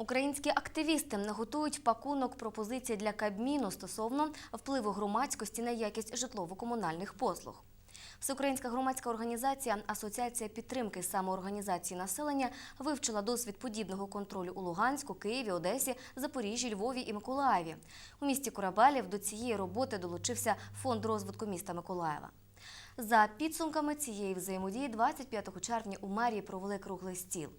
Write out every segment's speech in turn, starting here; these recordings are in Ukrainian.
Українські активісти готують пакунок пропозицій для Кабміну стосовно впливу громадськості на якість житлово-комунальних послуг. Всеукраїнська громадська організація Асоціація підтримки самоорганізації населення вивчила досвід подібного контролю у Луганську, Києві, Одесі, Запоріжжі, Львові і Миколаєві. У місті Корабелів до цієї роботи долучився фонд розвитку міста Миколаєва. За підсумками цієї взаємодії 25 червня у мерії провели круглий стіл.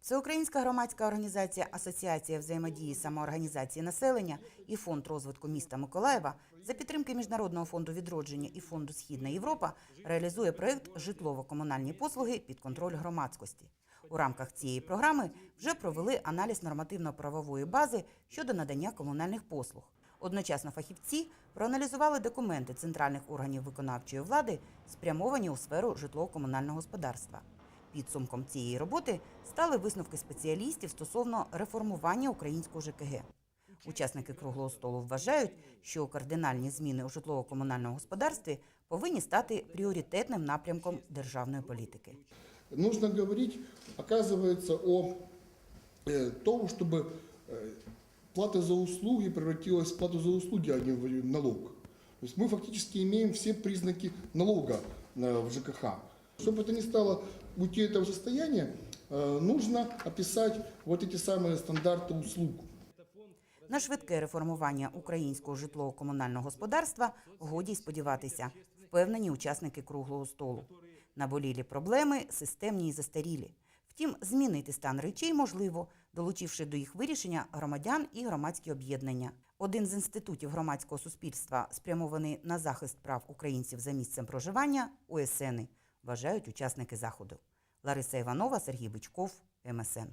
Всеукраїнська громадська організація Асоціація взаємодії самоорганізації населення і фонд розвитку міста Миколаєва за підтримки Міжнародного фонду відродження і фонду Східна Європа реалізує проект житлово-комунальні послуги під контроль громадськості. У рамках цієї програми вже провели аналіз нормативно-правової бази щодо надання комунальних послуг. Одночасно фахівці проаналізували документи центральних органів виконавчої влади, спрямовані у сферу житлово-комунального господарства. Підсумком цієї роботи стали висновки спеціалістів стосовно реформування українського ЖКГ. Учасники круглого столу вважають, що кардинальні зміни у житлово-комунальному господарстві повинні стати пріоритетним напрямком державної політики. Нужно говорить, оказывается, о э, том, чтобы э, плата за услуги превратилась в плату за услуги, а не в налог. То есть мы фактически имеем все признаки налога э, в ЖКХ. Чтобы это не стало уйти этого состояния, э, нужно описать вот эти самые стандарты услуг. На швидке реформування українського житлово-комунального господарства годі й сподіватися, впевнені учасники круглого столу. Наболілі проблеми системні і застарілі. Втім, змінити стан речей можливо, долучивши до їх вирішення громадян і громадські об'єднання. Один з інститутів громадського суспільства, спрямований на захист прав українців за місцем проживання ОСНи, вважають учасники заходу. Лариса Іванова, Сергій Бичков, МСН.